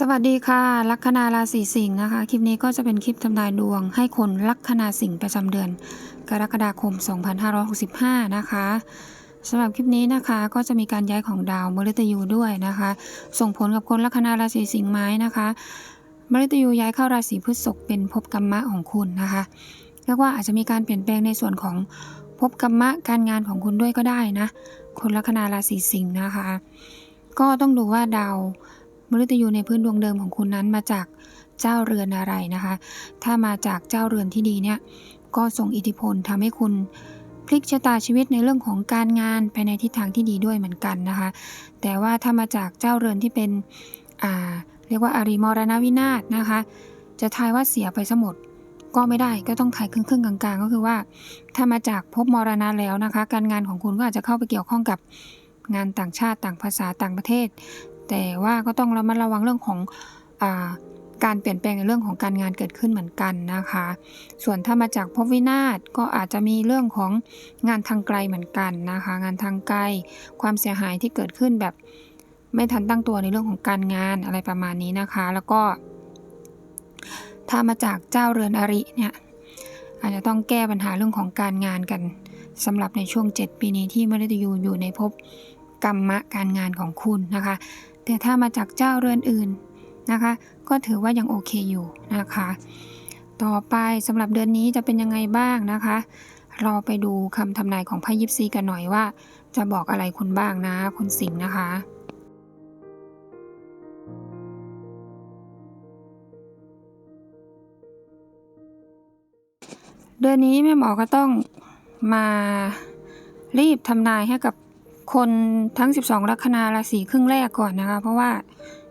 สวัสดีค่ะ ลัคนาราศีสิงห์นะคะ คลิปนี้ก็จะเป็นคลิปทำนายดวง ให้คนลัคนาสิงห์ประจำเดือน กรกฎาคม 2565 นะคะสำหรับคลิปนี้นะคะก็จะมีการย้ายของดาวมฤตยูด้วยนะคะ ส่งผลกับคนลัคนาราศีสิงห์ไหมนะคะมฤตยูย้ายเข้าราศีพฤษภเป็นภพกรรมะของคุณนะคะเรียกว่าอาจจะมีการเปลี่ยนแปลงในส่วนของภพกรรมะการงานของคุณด้วยก็ได้นะ คนลัคนาราศีสิงห์นะคะ ก็ต้องดูว่าดาว มฤตยูในพื้นดวงเดิมของคุณนั้นมาจากเจ้าเรือนอะไรนะคะ ถ้ามาจากเจ้าเรือนที่ดีเนี่ยก็ส่งอิทธิพลทำให้คุณพลิกชะตาชีวิตในเรื่องของการงานไปในทิศทางที่ดีด้วยเหมือนกันนะคะ แต่ว่าถ้ามาจากเจ้าเรือนที่เป็นอ่าเรียกว่าอาริมรณวินาศนะคะ จะทายว่าเสียไปสมดก็ไม่ได้ก็ต้องถ่ายครึ่งๆกลางๆ ก็คือว่า ถ้ามาจากภพมรณะแล้วนะคะ การงานของคุณก็อาจจะเข้าไปเกี่ยวข้องกับงานต่างชาติต่างภาษาต่างประเทศ แต่ว่าก็ต้องระมัดระวังเรื่องของอการเปลี่ยนแปลงในเรื่องของการงานเกิดขึ้นเหมือนกันนะคะ ส่วนถ้ามาจากภพวินาศก็อาจจะมีเรื่องของงานทางไกลเหมือนกันนะคะ งานทางไกล ความเสียหายที่เกิดขึ้นแบบไม่ทันตั้งตัวในเรื่องของการงานอะไรประมาณนี้นะคะ แล้วก็ ถ้ามาจากเจ้าเรือนอริเนี่ยอาจจะต้องแก้ปัญหาเรื่องของการงานกันสำหรับในช่วง 7 ปีนี้ที่มฤตยูอยู่ในภพกรรมะการงานของคุณนะคะ แต่ถ้ามาจากเจ้าเรือนอื่นนะคะ ก็ถือว่ายังโอเคอยู่นะคะ ต่อไปสำหรับเดือนนี้จะเป็นยังไงบ้างนะคะ เราไปดูคำทำนายของไพ่ยิปซีกันหน่อยว่า จะบอกอะไรคุณบ้างนะคุณสิงห์นะคะเดือนนี้แม่หมอก็ต้องมารีบทำนายให้กับ คนทั้ง 12 ลัคนาราศีครึ่งแรกก่อนนะคะ เพราะว่า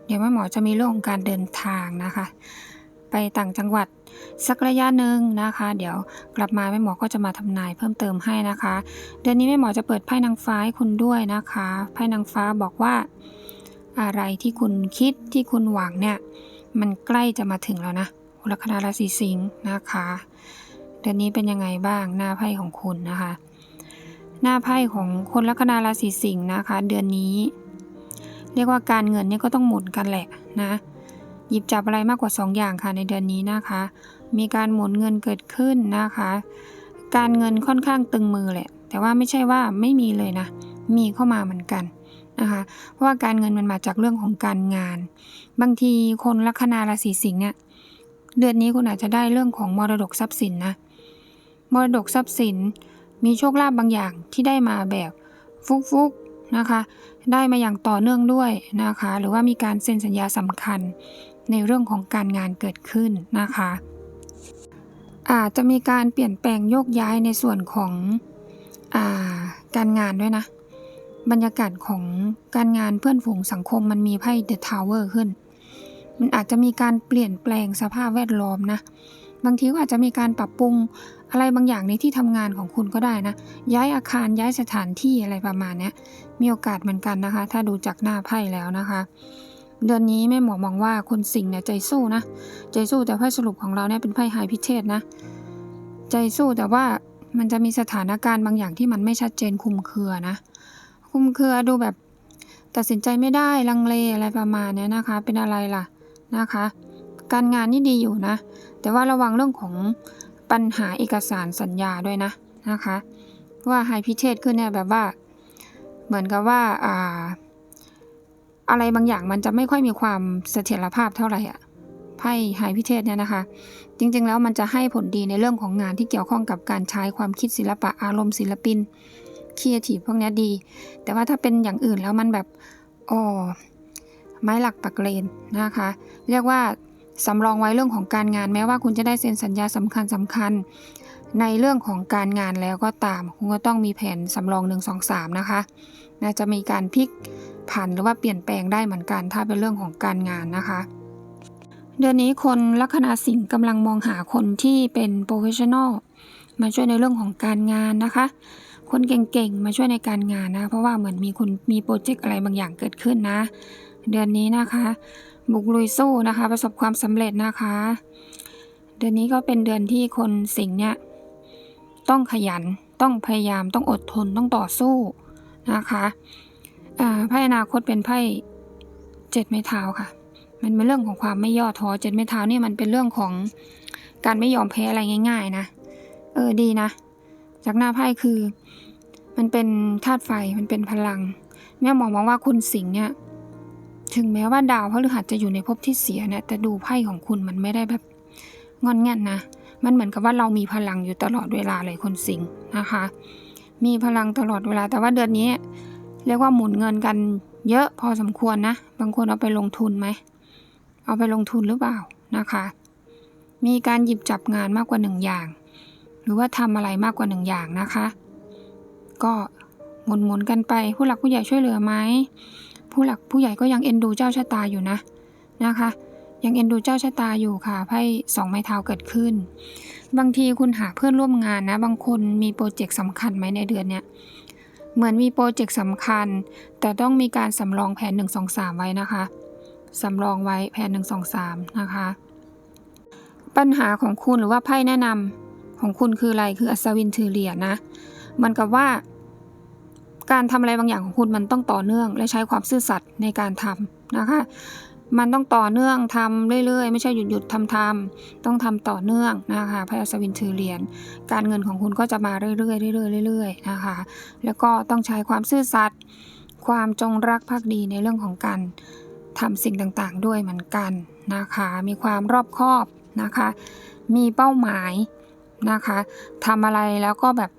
เดี๋ยวแม่หมอจะมีเรื่องของการเดินทางนะคะ ไปต่างจังหวัดสักระยะหนึ่งนะคะ เดี๋ยวกลับมาแม่หมอก็จะมาทำนายเพิ่มเติมให้นะคะ เดือนนี้แม่หมอจะเปิดไพ่นางฟ้าให้คุณด้วยนะคะไพ่นางฟ้าบอกว่าอะไรที่คุณคิดที่คุณหวังเนี่ย มันใกล้จะมาถึงแล้วนะลัคนาราศีสิงห์นะคะ เดือนนี้เป็นยังไงบ้างหน้าไพ่ของคุณนะคะ หน้าไพ่ของคนลัคนาราศีสิงห์นะคะ เดือนนี้ เรียกว่าการเงินเนี่ยก็ต้องหมุนกันแหละนะ หยิบจับอะไรมากกว่า 2 อย่างค่ะในเดือนนี้นะคะ มีการหมุนเงินเกิดขึ้นนะคะ การเงินค่อนข้างตึงมือแหละ แต่ว่าไม่ใช่ว่าไม่มีเลยนะ มีเข้ามาเหมือนกันนะคะ เพราะว่าการเงินมันมาจากเรื่องของการงาน บางทีคนลัคนาราศีสิงห์เนี่ยเดือนนี้คุณอาจจะได้เรื่องของมรดกทรัพย์สินนะ มรดกทรัพย์สิน มีโชคลาภบางอย่างที่ได้มาแบบฟุกๆนะคะ ได้มาอย่างต่อเนื่องด้วยนะคะ หรือว่ามีการเซ็นสัญญาสำคัญในเรื่องของการงานเกิดขึ้นนะคะ อาจจะมีการเปลี่ยนแปลงโยกย้ายในส่วนของอาการงานด้วยนะ บรรยากาศของการงานเพื่อนฝูงสังคมมันมีไพ่เดอะทาวเวอร์ขึ้น มันอาจจะมีการเปลี่ยนแปลงสภาพแวดล้อมนะ บางทีก็อาจจะมีการปรับปรุงอะไรบางอย่างในที่ทำงานของคุณก็ได้นะ ย้ายอาคารย้ายสถานที่อะไรประมาณนี้มีโอกาสเหมือนกันนะคะ ถ้าดูจากหน้าไพ่แล้วนะคะ เดือนนี้แม่หมอมองว่าคุณสิงห์เนี่ยใจสู้นะ ใจสู้แต่ไพ่สรุปของเราเนี่ยเป็นไพ่ไฮพิเชษนะ ใจสู้แต่ว่ามันจะมีสถานการณ์บางอย่างที่มันไม่ชัดเจนคุมเครือนะ คุมเครือดูแบบตัดสินใจไม่ได้ลังเลอะไรประมาณนี้นะคะ เป็นอะไรล่ะนะคะ การงานนี่ดีอยู่นะ แต่ว่าระวังเรื่องของปัญหาเอกสารสัญญาด้วยนะนะคะ ว่าไฮพิเชษขึ้นเนี่ยแบบว่า เหมือนกับว่าอ่าอะไรบางอย่างมันจะไม่ค่อยมีความเสถียรภาพเท่าไหร่อะไพ่ไฮพิเชษเนี่ยนะคะ จริงๆแล้วมันจะให้ผลดีในเรื่องของงานที่เกี่ยวข้องกับการใช้ความคิดศิลปะอารมณ์ศิลปินครีเอทีฟพวกนี้ดี แต่ว่าถ้าเป็นอย่างอื่นแล้วมันแบบอ๋อไม้หลักปักเลนนะคะ เรียกว่า สำรองไว้เรื่องของการงานแม้ว่าคุณจะได้เซ็นสัญญาสำคัญสำคัญ ในเรื่องของการงานแล้วก็ตาม คุณก็ต้องมีแผนสำรอง 1 2 3 นะคะน่าจะมีการพลิกผันหรือว่าเปลี่ยนแปลงได้เหมือนกัน ถ้าเป็นเรื่องของการงานนะคะ เดือนนี้คนลัคนาสิงห์กำลังมองหาคนที่เป็นโปรเฟชชั่นอลมาช่วยในเรื่องของการงานนะคะ คนเก่งๆ มาช่วยในการงานนะ เพราะว่าเหมือนมีคุณมีโปรเจกต์อะไรบางอย่างเกิดขึ้นนะ เดือนนี้นะคะ บุกลุยสู้นะคะ ประสบความสำเร็จนะคะ เดือนนี้ก็เป็นเดือนที่คนสิงห์เนี่ยต้องขยันต้องพยายามต้องอดทนต้องต่อสู้นะคะไพ่อนาคตเป็นไพ่เจ็ดไม้เท้าค่ะ มันเป็นเรื่องของความไม่ย่อท้อเจ็ดไม้เท้าเนี่ยมันเป็นเรื่องของการไม่ยอมแพ้อะไรง่าย ๆ นะ เออดีนะ จากหน้าไพ่คือ มันเป็นธาตุไฟมันเป็นพลังแม่หมอมองว่าคุณสิงห์เนี่ย ถึงแม้ว่าดาวพฤหัสจะอยู่ในภพที่เสียเนี่ยแต่ดูไพ่ของคุณมันไม่ได้แบบงอนแง่นนะ มันเหมือนกับว่าเรามีพลังอยู่ตลอดเวลาเลยคนสิงห์นะคะ มีพลังตลอดเวลาแต่ว่าเดือนนี้ เรียกว่าหมุนเงินกันเยอะพอสมควรนะ บางคนเอาไปลงทุนไหม เอาไปลงทุนหรือเปล่านะคะ มีการหยิบจับงานมากกว่าหนึ่งอย่าง หรือว่าทำอะไรมากกว่าหนึ่งอย่างนะคะ ก็หมุนหมุนๆกันไปผู้หลักผู้ใหญ่ช่วยเหลือไหม ผู้หลักผู้ใหญ่ก็ยังเอ็นดูเจ้าชะตาอยู่นะนะคะ ยังเอ็นดูเจ้าชะตาอยู่ค่ะไพ่สองไม้เท้าเกิดขึ้น บางทีคุณหาเพื่อนร่วมงานนะ บางคนมีโปรเจกต์สำคัญไหมในเดือนเนี้ยเหมือนมีโปรเจกต์สำคัญ แต่ต้องมีการสำรองแผน 1 2 3 ไว้นะคะสำรองไว้แผน 1 2 3 นะคะ ปัญหาของคุณหรือว่าไพ่แนะนำของคุณคืออะไรคืออัศวินถือเหรียญนะ มันกับว่า การทำอะไรบางอย่างของคุณมันต้องต่อเนื่อง และใช้ความซื่อสัตย์ในการทำนะคะ มันต้องต่อเนื่องทำเรื่อยๆ ไม่ใช่หยุดหยุดๆทำทำๆต้องทำต่อเนื่องนะคะไพ่อัศวินถือเหรียญการเงินของคุณก็จะมาเรื่อยๆเรื่อยๆเรื่อยๆนะคะ แล้วก็ต้องใช้ความซื่อสัตย์ความจงรักภักดีในเรื่องของการทำสิ่งต่างๆ ด้วยเหมือนกันนะคะ มีความรอบคอบนะคะ มีเป้าหมายนะคะทำอะไรแล้วก็แบบ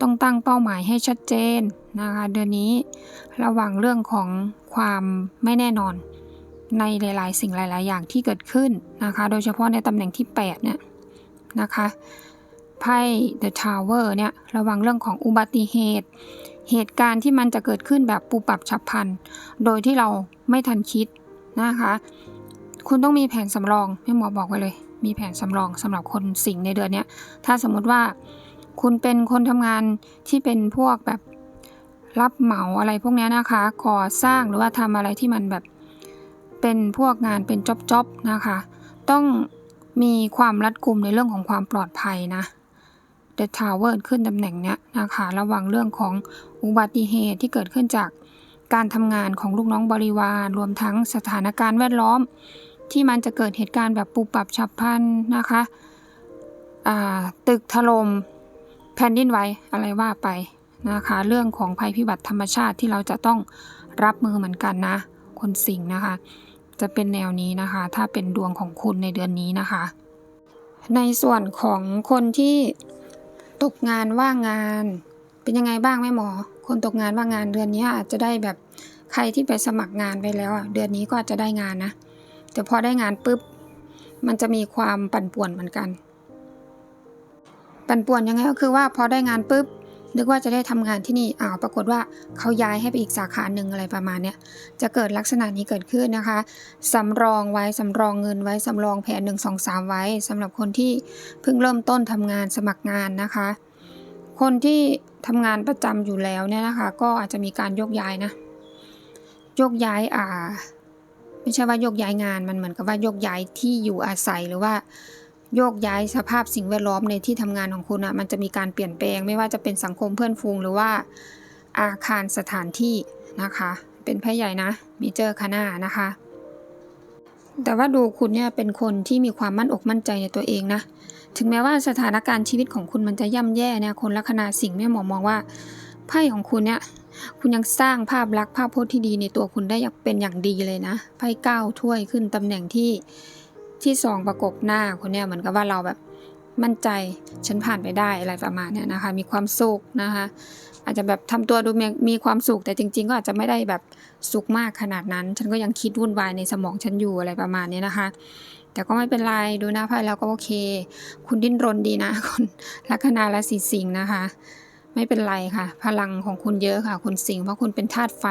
ต้องตั้งเป้าหมายให้ชัดเจนนะคะเดือนนี้ระวังเรื่องของความไม่แน่นอน ในหลาย ๆ สิ่งหลาย ๆ อย่างที่เกิดขึ้นนะคะ โดยเฉพาะในตำแหน่งที่ 8 เนี่ยนะคะไพ่ The Tower เนี่ยระวังเรื่องของอุบัติเหตุ เหตุการณ์ที่มันจะเกิดขึ้นแบบปูปรับฉับพลัน โดยที่เราไม่ทันคิดนะคะ คุณต้องมีแผนสำรองแม่หมอบอกไว้เลย มีแผนสำรองสำหรับคนสิงในเดือนนี้ถ้าสมมติว่า คุณเป็นคนทำงานที่เป็นพวกแบบรับเหมาอะไรพวกนี้นะคะก่อสร้างหรือว่าทำอะไรที่มันแบบเป็นพวกงานเป็นจ็อบๆนะคะ ต้องมีความรัดกุมในเรื่องของความปลอดภัยนะ The Tower ขึ้นตำแหน่งเนี้ยนะคะ ระวังเรื่องของอุบัติเหตุที่เกิดขึ้นจากการทำงานของลูกน้องบริวารรวมทั้งสถานการณ์แวดล้อม ที่มันจะเกิดเหตุการณ์แบบปุบปับฉับพลันนะคะตึกถล่ม แผ่นดินไหวอะไรว่าไปนะคะ เรื่องของภัยพิบัติธรรมชาติที่เราจะต้องรับมือเหมือนกันนะ คนสิงห์นะคะ จะเป็นแนวนี้นะคะ ถ้าเป็นดวงของคุณในเดือนนี้นะคะ ในส่วนของคนที่ตกงานว่างงานเป็นยังไงบ้างแม่หมอ คนตกงานว่างงานเดือนนี้อาจจะได้แบบใครที่ไปสมัครงานไปแล้วอะเดือนนี้ก็จจะได้งานนะแต่พอได้งานปุ๊บมันจะมีความปั่นป่วนเหมือนกัน ปั่นป่วนยังไงก็คือว่าพอได้งานปุ๊บนึกว่าจะได้ทำงานที่นี่อ้าวปรากฏว่าเขาย้ายให้ไปอีกสาขาหนึ่งอะไรประมาณเนี้ยจะเกิดลักษณะนี้เกิดขึ้นนะคะสำรองไว้สำรองเงินไว้สำรองแผน1 2 3 ไว้สำหรับคนที่เพิ่งเริ่มต้นทำงานสมัครงานนะคะ คนที่ทำงานประจำอยู่แล้วเนี่ยนะคะ ก็อาจจะมีการโยกย้ายนะโยกย้ายอ่า ไม่ใช่ว่าโยกย้ายงานมันเหมือนกับว่าโยกย้ายที่อยู่อาศัยหรือว่า โยกย้ายสภาพสิ่งแวดล้อมในที่ทำงานของคุณอะมันจะมีการเปลี่ยนแปลง ไม่ว่าจะเป็นสังคมเพื่อนฟูงหรือว่าอาคารสถานที่นะคะ เป็นไพ่ใหญ่นะมีเจอคานานะคะ แต่ว่าดูคุณเนี่ยเป็นคนที่มีความมั่นอกมั่นใจในตัวเองนะถึงแม้ว่าสถานการณ์ชีวิตของคุณมันจะย่ำแย่เนี่ยคนลัคนาสิงห์แม่หมอมองว่าไพ่ของคุณเนี่ยคุณยังสร้างภาพลักษณ์ภาพพจน์ที่ดีในตัวคุณได้อย่างเป็นอย่างดีเลยนะไพ่เก้าถ้วยขึ้นตำแหน่งที่ ที่สองประกบหน้าคนเนี่ยเหมือนกับว่าเราแบบมั่นใจฉันผ่านไปได้อะไรประมาณเนี้ยนะคะ มีความสุขนะคะ อาจจะแบบทำตัวดูมีมีความสุขแต่จริง ๆ ก็อาจจะไม่ได้แบบสุขมากขนาดนั้น ฉันก็ยังคิดวุ่นวายในสมองฉันอยู่อะไรประมาณนี้นะคะ แต่ก็ไม่เป็นไรดูหน้าไพ่แล้วก็โอเค คุณดิ้นรนดีนะคนลัคนาราศีสิงห์นะคะ ไม่เป็นไรค่ะ พลังของคุณเยอะค่ะ คุณสิงห์เพราะคุณเป็นธาตุไฟ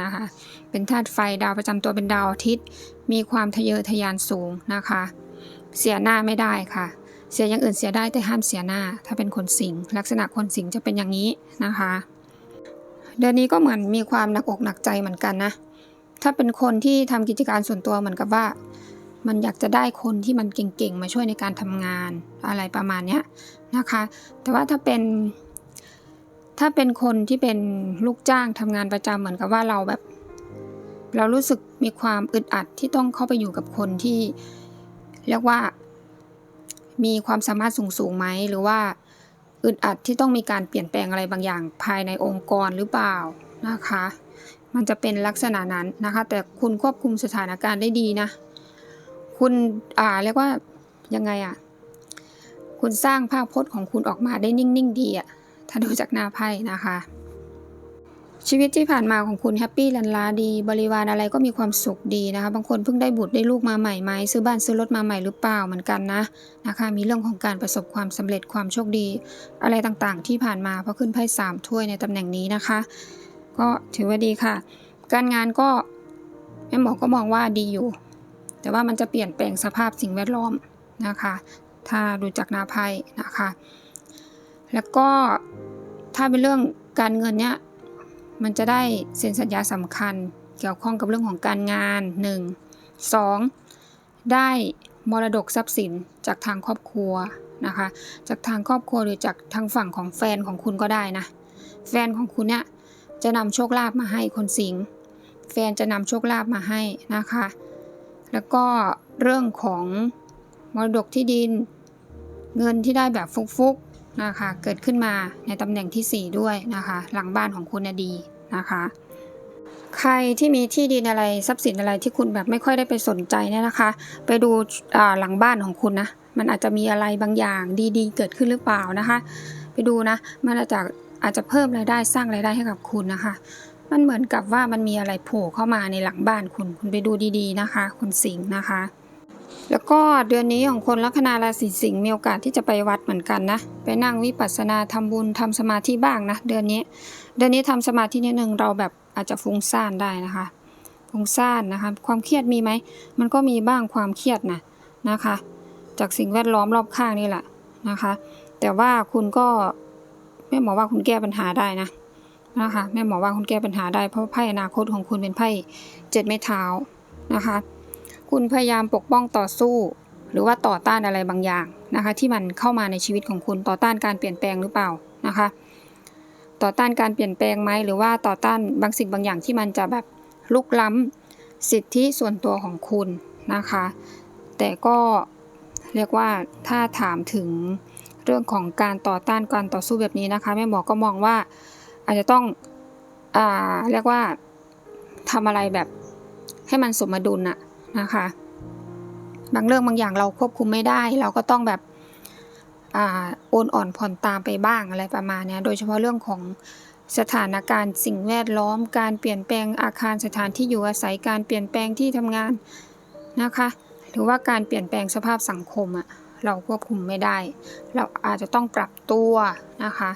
นะคะ เป็นธาตุไฟดาวประจำตัวเป็นดาวอาทิตย์ มีความทะเยอทะยานสูงนะคะ เสียหน้าไม่ได้ค่ะ เสียอย่างอื่นเสียได้แต่ห้ามเสียหน้า ถ้าเป็นคนสิงห์ลักษณะคนสิงห์จะเป็นอย่างนี้นะคะ เดือนนี้ก็เหมือนมีความหนักอกหนักใจเหมือนกันนะ ถ้าเป็นคนที่ทำกิจการส่วนตัวเหมือนกับว่ามันอยากจะได้คนที่มันเก่งๆ มาช่วยในการทำงานอะไรประมาณนี้นะคะ แต่ว่าถ้าเป็น ถ้าเป็นคนที่เป็นลูกจ้างทำงานประจำเหมือนกับว่าเราแบบ เรารู้สึกมีความอึดอัดที่ต้องเข้าไปอยู่กับคนที่เรียกว่า มีความสามารถสูงสูงไหมหรือว่าอึดอัดที่ต้องมีการเปลี่ยนแปลงอะไรบางอย่างภายในองค์กรหรือเปล่านะคะ มันจะเป็นลักษณะนั้นนะคะ แต่คุณควบคุมสถานการณ์ได้ดีนะ คุณอ่าเรียกว่ายังไงอะคุณสร้างภาพพจน์ของคุณออกมาได้นิ่ง ๆ ดีอะ ถ้าดูจากหน้าไพ่นะคะ ชีวิตที่ผ่านมาของคุณแฮปปี้ลันลาดี บริวารอะไรก็มีความสุขดีนะคะ บางคนเพิ่งได้บุตรได้ลูกมาใหม่ไหมซื้อบ้านซื้อรถมาใหม่หรือเปล่าเหมือนกันนะนะคะ มีเรื่องของการประสบความสำเร็จความโชคดี อะไรต่างๆ ที่ผ่านมาเพราะขึ้นไพ่สามถ้วยในตำแหน่งนี้นะคะ ก็ถือว่าดีค่ะ การงานก็แม่หมอก็มองว่าดีอยู่ แต่ว่ามันจะเปลี่ยนแปลงสภาพสิ่งแวดล้อมนะคะ ถ้าดูจากหน้าไพ่นะคะ แล้วก็ ถ้าเป็นเรื่องการเงินเนี้ยมันจะได้เซ็นสัญญาสำคัญ เกี่ยวข้องกับเรื่องของการงาน 1 2 ได้มรดกทรัพย์สินจากทางครอบครัวนะคะ จากทางครอบครัวหรือจากทางฝั่งของแฟนของคุณก็ได้นะ แฟนของคุณเนี่ยจะนำโชคลาภมาให้คนสิงแฟนจะนำโชคลาภมาให้นะคะ แล้วก็เรื่องของมรดกที่ดิน เงินที่ได้แบบฟุก นะคะ เกิดขึ้นมาในตำแหน่งที่ 4 ด้วยนะคะ หลังบ้านของคุณดีนะคะ ใครที่มีที่ดินอะไรทรัพย์สินอะไรที่คุณแบบไม่ค่อยได้ไปสนใจเนี่ยนะคะ ไปดูหลังบ้านของคุณนะมันอาจจะมีอะไรบางอย่างดีๆ เกิดขึ้นหรือเปล่านะคะ ไปดูนะมันอาจจะอาจจะเพิ่มรายได้สร้างรายได้ให้กับคุณนะคะ มันเหมือนกับว่ามันมีอะไรโผล่เข้ามาในหลังบ้านคุณ คุณไปดูดีๆนะคะ คุณสิงห์นะคะ แล้วก็เดือนนี้ของคนลัคนาราศีสิงห์มีโอกาสที่จะไปวัดเหมือนกันนะ ไปนั่งวิปัสสนาทำบุญทำสมาธิบ้างนะเดือนนี้ เดือนนี้ทำสมาธินิดนึงเราแบบอาจจะฟุ้งซ่านได้นะคะฟุ้งซ่านนะคะ ความเครียดมีไหมมันก็มีบ้างความเครียดนะนะคะ จากสิ่งแวดล้อมรอบข้างนี่แหละนะคะ แต่ว่าคุณก็แม่หมอว่าคุณแก้ปัญหาได้นะนะคะแม่หมอว่าคุณแก้ปัญหาได้เพราะไพ่อนาคตของคุณเป็นไพ่เจ็ดไม้เท้านะคะ คุณพยายามปกป้องต่อสู้ หรือว่าต่อต้านอะไรบางอย่างนะคะ ที่มันเข้ามาในชีวิตของคุณต่อต้านการเปลี่ยนแปลงหรือเปล่านะคะ ต่อต้านการเปลี่ยนแปลงไหมหรือว่าต่อต้านบางสิ่งบางอย่างที่มันจะแบบลุกล้ำสิทธิส่วนตัวของคุณนะคะ แต่ก็เรียกว่าถ้าถามถึงเรื่องของการต่อต้านการต่อสู้แบบนี้นะคะแม่หมอก็มองว่าอาจจะต้องอ่าเรียกว่าทำอะไรแบบให้มันสมดุลน่ะ นะคะ บางเรื่องบางอย่างเราควบคุมไม่ได้ เราก็ต้องแบบอ่าโอนอ่อนผ่อนตามไปบ้างอะไรประมาณนี้โดยเฉพาะเรื่องของสถานการณ์สิ่งแวดล้อม การเปลี่ยนแปลงอาคารสถานที่อยู่อาศัยการเปลี่ยนแปลงที่ทำงานนะคะ หรือว่าการเปลี่ยนแปลงสภาพสังคมอะเราควบคุมไม่ได้ เราอาจจะต้องปรับตัวนะคะ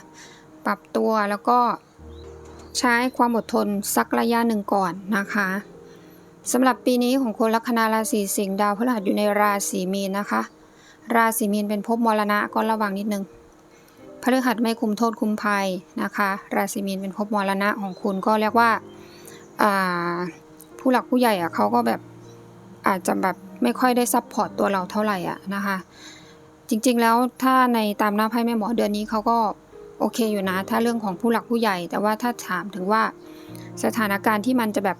ปรับตัวแล้วก็ใช้ความอดทนสักระยะหนึ่งก่อนนะคะ สำหรับปีนี้ของคนลัคนาราศีสิงห์ดาวพฤหัสอยู่ในราศีมีนนะคะ ราศีมีนเป็นภพมรณะก็ระวังนิดนึงพฤหัสไม่คุมโทษคุมภัยนะคะ ราศีมีนเป็นภพมรณะของคุณก็เรียกว่าอ่าผู้หลักผู้ใหญ่อะเขาก็แบบอาจจะแบบไม่ค่อยได้ซัพพอร์ตตัวเราเท่าไหร่อะนะคะ จริงๆแล้วถ้าในตามหน้าไพ่แม่หมอเดือนนี้เขาก็โอเคอยู่นะ ถ้าเรื่องของผู้หลักผู้ใหญ่ แต่ว่าถ้าถามถึงว่าสถานการณ์ที่มันจะแบบ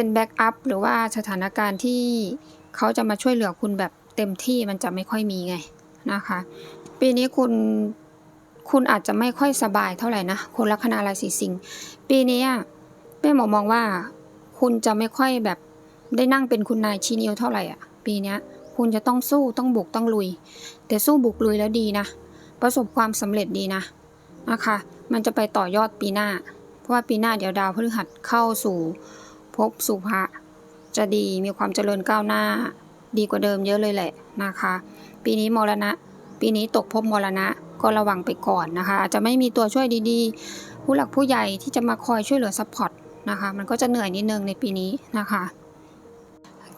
เป็นแบ็กอัพหรือว่าสถานการณ์ที่เขาจะมาช่วยเหลือคุณแบบเต็มที่มันจะไม่ค่อยมีไงนะคะ ปีนี้คุณคุณอาจจะไม่ค่อยสบายเท่าไหร่นะคนลัคนาราศีสิงห์ปีนี้แม่หมอมองว่า คุณจะไม่ค่อยแบบได้นั่งเป็นคุณนายชี้นิ้วเท่าไหร่อะ ปีนี้คุณจะต้องสู้ต้องบุกต้องลุย แต่สู้บุกลุยแล้วดีนะ ประสบความสำเร็จดีนะนะคะ มันจะไปต่อยอดปีหน้า เพราะว่าปีหน้าเดี๋ยวดาวพฤหัสเข้าสู่ ภพสู่พระจะดีมีความเจริญก้าวหน้า ดีกว่าเดิมเยอะเลยแหละนะคะ ปีนี้มรณะ ปีนี้ตกภพมรณะก็ระวังไปก่อนนะคะ อาจจะไม่มีตัวช่วยดีๆ ผู้หลักผู้ใหญ่ที่จะมาคอยช่วยเหลือซัพพอร์ตนะคะ มันก็จะเหนื่อยนิดนึงในปีนี้นะคะ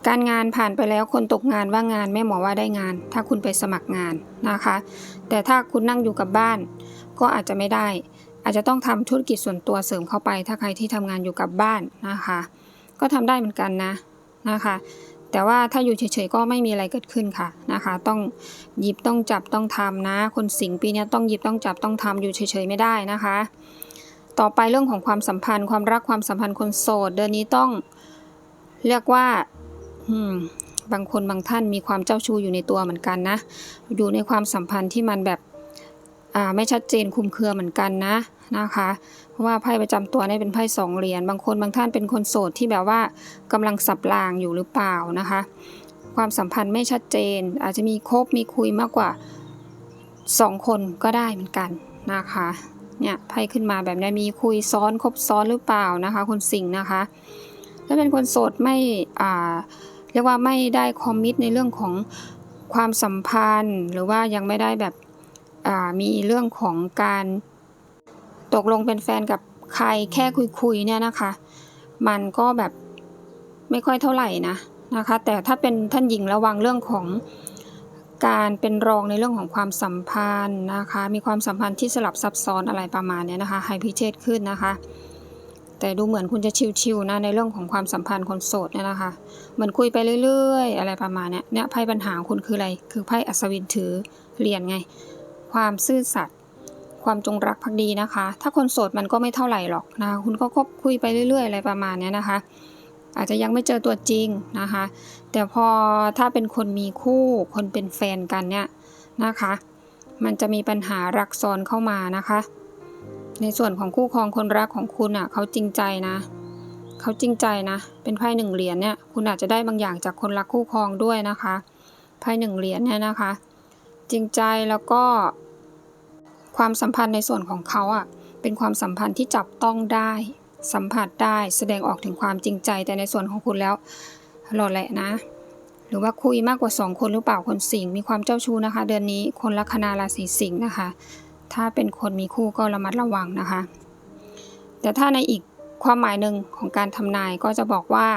การงานผ่านไปแล้วคนตกงานว่างงานแม่หมอว่าได้งาน ถ้าคุณไปสมัครงานนะคะ แต่ถ้าคุณนั่งอยู่กับบ้าน ก็อาจจะไม่ได้ อาจจะต้องทำธุรกิจส่วนตัวเสริมเข้าไป ถ้าใครที่ทำงานอยู่กับบ้านนะคะ ก็ทำได้เหมือนกันนะนะคะ แต่ว่าถ้าอยู่เฉยๆก็ไม่มีอะไรเกิดขึ้นค่ะนะคะ ต้องหยิบต้องจับต้องทำนะ คนสิงปีนี้ต้องหยิบต้องจับต้องทำอยู่เฉยๆไม่ได้นะคะ ต่อไปเรื่องของความสัมพันธ์ ความรักความสัมพันธ์คนโสด เดือนนี้ต้องเรียกว่าบางคนบางท่านมีความเจ้าชู้อยู่ในตัวเหมือนกันนะ อยู่ในความสัมพันธ์ที่มันแบบไม่ชัดเจนคุมเครือเหมือนกันนะ นะคะ เพราะว่าไพ่ประจำตัวนี่เป็นไพ่สองเหรียญบางคนบางท่านเป็นคนโสดที่แบบว่ากำลังสับรางอยู่หรือเปล่านะคะ ความสัมพันธ์ไม่ชัดเจน อาจจะมีคบมีคุยมากกว่าสองคนก็ได้เหมือนกันนะคะเนี่ยไพ่ขึ้นมาแบบนี้มีคุยซ้อนคบซ้อนหรือเปล่านะคะคนสิงห์นะคะถ้าเป็นคนโสดไม่อ่าเรียกว่าไม่ได้คอมมิตในเรื่องของความสัมพันธ์ หรือว่ายังไม่ได้แบบมีเรื่องของการ ตกลงเป็นแฟนกับใครแค่คุยๆเนี่ยนะคะ มันก็แบบไม่ค่อยเท่าไหร่นะนะคะ แต่ถ้าเป็นท่านหญิงระวังเรื่องของการเป็นรองในเรื่องของความสัมพันธ์นะคะ มีความสัมพันธ์ที่สลับซับซ้อนอะไรประมาณเนี้ยนะคะไฮพิเชษขึ้นนะคะ แต่ดูเหมือนคุณจะชิวๆนะในเรื่องของความสัมพันธ์คนโสดเนี่ยนะคะ เหมือนคุยไปเรื่อย ๆ อะไรประมาณเนี้ยเนี่ยไพ่ปัญหาคุณคืออะไร คือไพ่อัศวินถือเหรียญไง ความซื่อสัตย์ ความจงรักภักดีนะคะ ถ้าคนโสดมันก็ไม่เท่าไหร่หรอกนะคะคุณก็คบคุยไปเรื่อยๆ อะไรประมาณเนี้ยนะคะ อาจจะยังไม่เจอตัวจริงนะคะ แต่พอถ้าเป็นคนมีคู่คนเป็นแฟนกันเนี่ยนะคะ มันจะมีปัญหารักซ้อนเข้ามานะคะ ในส่วนของคู่ครองคนรักของคุณอะเขาจริงใจนะเขาจริงใจนะ เป็นไพ่หนึ่งเหรียญเนี่ย คุณอาจจะได้บางอย่างจากคนรักคู่ครองด้วยนะคะ ไพ่หนึ่งเหรียญเนี่ยนะคะ จริงใจแล้วก็ ความสัมพันธ์ในส่วนของเขาอะเป็นความสัมพันธ์ที่จับต้องได้ สัมผัสได้แสดงออกถึงความจริงใจแต่ในส่วนของคุณแล้วหล่อแหละนะ หรือว่าคุยมากกว่า 2 คนหรือเปล่าคนสิงมีความเจ้าชู้นะคะ เดือนนี้คนลัคนาราศีสิงห์นะคะ ถ้าเป็นคนมีคู่ก็ระมัดระวังนะคะ แต่ถ้าในอีกความหมายหนึ่งของการทำนายก็จะบอกว่า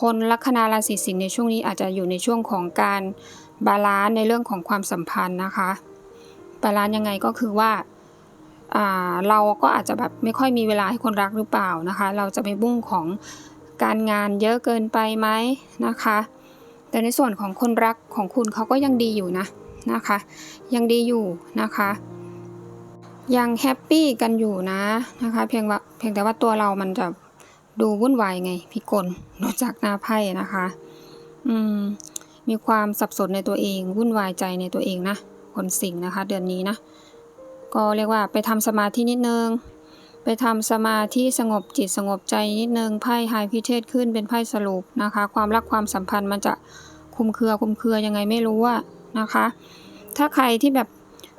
คนลัคนาราศีสิงห์ในช่วงนี้อาจจะอยู่ในช่วงของการบาลานซ์ในเรื่องของความสัมพันธ์นะคะาลานซ์ยังไงก็คือว่าเราก็อาจจะแบบไม่ค่อยมีเวลาให้คนรักหรือเปล่านะคะ เราจะไปบุ่งของการงานเยอะเกินไปไหมนะคะ แต่ในส่วนของคนรักของคุณเขาก็ยังดีอยู่นะนะคะ ยังดีอยู่นะคะ ยังแฮปปี้กันอยู่นะนะคะ เพียงว่าเพียงแต่ว่าตัวเรามันจะดูวุ่นวายไงพิกลนอกจากหน้าไพ่นะคะ อืมมีความสับสนในตัวเอง วุ่นวายใจในตัวเองนะ คนสิงห์นะคะ เดือนนี้นะ ก็เรียกว่าไปทำสมาธินิดนึง ไปทำสมาธิสงบจิตสงบใจนิดนึง ไพ่ไฮพิเทศขึ้นเป็นไพ่สรุปนะคะ ความรักความสัมพันธ์มันจะคุมเครือคุมเครือยังไงไม่รู้อะนะคะ ถ้าใครที่แบบ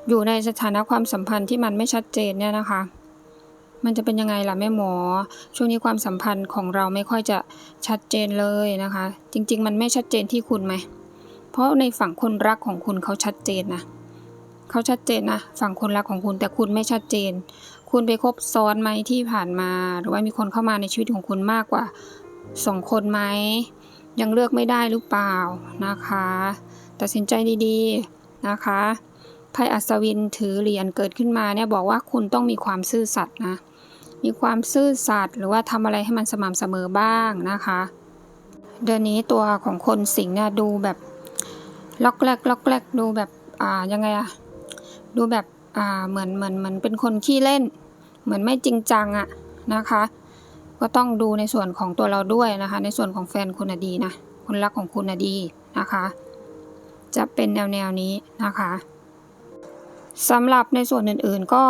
อยู่ในสถานะความสัมพันธ์ที่มันไม่ชัดเจนเนี่ยนะคะ มันจะเป็นยังไงล่ะแม่หมอ ช่วงนี้ความสัมพันธ์ของเราไม่ค่อยจะชัดเจนเลยนะคะ จริง ๆ มันไม่ชัดเจนที่คุณไหม เพราะในฝั่งคนรักของคุณเขาชัดเจนนะ เขาชัดเจนนะฝั่งคนรักของคุณแต่คุณไม่ชัดเจน คุณไปคบซ้อนไหมที่ผ่านมา หรือว่ามีคนเข้ามาในชีวิตของคุณมากกว่าสองคนไหมยังเลือกไม่ได้หรือเปล่านะคะ ตัดสินใจดีๆนะคะไพ่อัศวินถือเหรียญเกิดขึ้นมาเนี่ยบอกว่าคุณต้องมีความซื่อสัตย์นะ มีความซื่อสัตย์หรือว่าทำอะไรให้มันสม่ำเสมอบ้างนะคะ เดือนนี้ตัวของคนสิงห์เนี่ยดูแบบล็อกแรกล็อกแรกดูแบบอ่ายังไงอะ ดูแบบอ่าเหมือนเหมือนเหมือนเป็นคนขี้เล่น เหมือนไม่จริงจังอะนะคะ ก็ต้องดูในส่วนของตัวเราด้วยนะคะ ในส่วนของแฟนคุณนะดีนะคนรักของคุณนะดีนะคะ จะเป็นแนวแนวนี้นะคะสำหรับในส่วนอื่นๆก็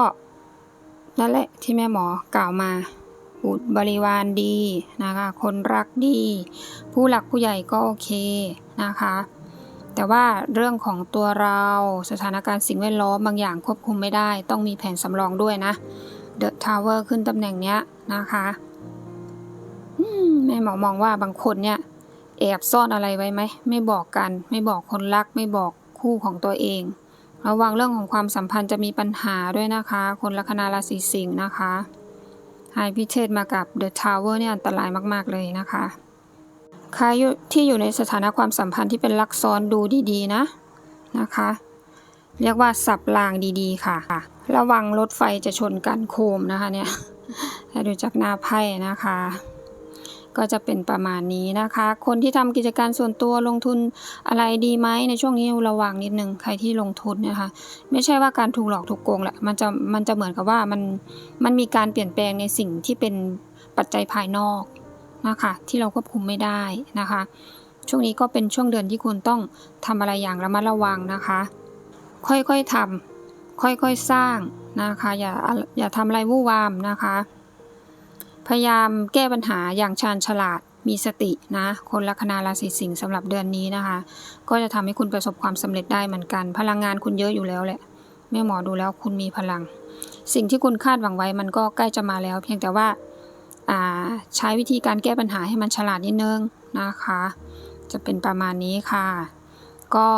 นั่นแหละที่แม่หมอกล่าวมาบุตรบริวารดีนะคะ คนรักดี ผู้หลักผู้ใหญ่ก็โอเคนะคะ แต่ว่าเรื่องของตัวเราสถานการณ์สิ่งแวดล้อมบางอย่างควบคุมไม่ได้ ต้องมีแผนสำรองด้วยนะ The Tower ขึ้นตำแหน่งเนี้ยนะคะแม่หมอมองว่าบางคนเนี่ย แอบซ่อนอะไรไว้ไหม ไม่บอกกัน ไม่บอกคนรัก ไม่บอกคู่ของตัวเอง ระวังเรื่องของความสัมพันธ์จะมีปัญหาด้วยนะคะ คนลัคนาราศีสิงห์นะคะไฮพิเชษมากับ The Tower เนี่ยอันตรายมาก ๆ เลยนะคะ ใครอยู่ที่อยู่ในสถานะความสัมพันธ์ที่เป็นลักซ้อนดูดีๆนะนะคะ เรียกว่าสับรางดีๆ ค่ะ ระวังรถไฟจะชนกันโคมนะคะเนี่ยถ้าดูจากหน้าไพ่นะคะ ก็จะเป็นประมาณนี้นะคะ คนที่ทำกิจการส่วนตัวลงทุนอะไรดีไหมในช่วงนี้ระวังนิดนึงใครที่ลงทุนนะคะ ไม่ใช่ว่าการถูกหลอกถูกโกงแหละมันจะมันจะเหมือนกับว่ามันมันมีการเปลี่ยนแปลงในสิ่งที่เป็นปัจจัยภายนอก นะคะที่เราควบคุมไม่ได้นะคะ ช่วงนี้ก็เป็นช่วงเดือนที่คุณต้องทำอะไรอย่างระมัดระวังนะคะ ค่อยๆทำค่อยๆสร้างนะคะอย่าอย่าทำอะไรวู่วามนะคะ พยายามแก้ปัญหาอย่างชาญฉลาดมีสตินะ คนลัคนาราศีสิงห์สำหรับเดือนนี้นะคะ ก็จะทำให้คุณประสบความสำเร็จได้เหมือนกัน พลังงานคุณเยอะอยู่แล้วแหละแม่หมอดูแล้วคุณมีพลัง สิ่งที่คุณคาดหวังไว้มันก็ใกล้จะมาแล้ว เพียงแต่ว่า ใช้วิธีการแก้ปัญหาให้มันฉลาดนิดนึงนะคะ จะเป็นประมาณนี้ค่ะ ก็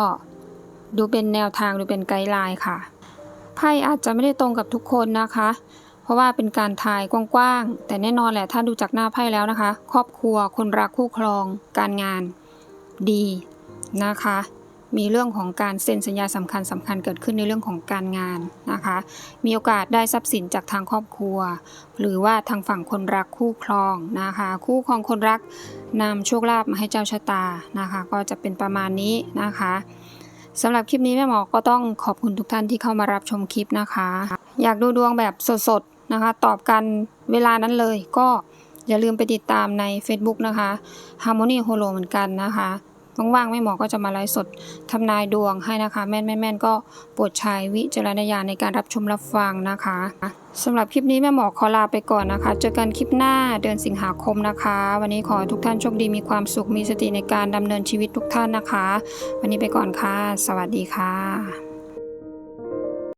ดูเป็นแนวทางดูเป็นไกด์ไลน์ค่ะไพ่อาจจะไม่ได้ตรงกับทุกคนนะคะ เพราะว่าเป็นการทายกว้างๆแต่แน่นอนแหละถ้าดูจากหน้าไพ่แล้วนะคะ ครอบครัวคนรักคู่ครอง การงานดีนะคะ มีเรื่องของการเซ็นสัญญาสำคัญสำคัญเกิดขึ้นในเรื่องของการงานนะคะ มีโอกาสได้ทรัพย์สินจากทางครอบครัว หรือว่าทางฝั่งคนรักคู่ครองนะคะ คู่ครองคนรักนำโชคลาภมาให้เจ้าชะตานะคะ ก็จะเป็นประมาณนี้นะคะสำหรับคลิปนี้แม่หมอก็ต้องขอบคุณทุกท่านที่เข้ามารับชมคลิปนะคะ อยากดูดวงแบบสดๆนะคะ ตอบกันเวลานั้นเลยก็อย่าลืมไปติดตามใน Facebook นะคะ Harmony Holo เหมือนกันนะคะ ว่างๆแม่หมอก็จะมาไลฟ์สดทำนายดวงให้นะคะ แม่นแม่นๆก็โปรดใช้วิจารณญาณในการรับชมรับฟังนะคะสำหรับคลิปนี้แม่หมอขอลาไปก่อนนะคะ เจอกันคลิปหน้าเดือนสิงหาคมนะคะ วันนี้ขอทุกท่านโชคดีมีความสุขมีสติในการดำเนินชีวิตทุกท่านนะคะ วันนี้ไปก่อนค่ะ สวัสดีค่ะ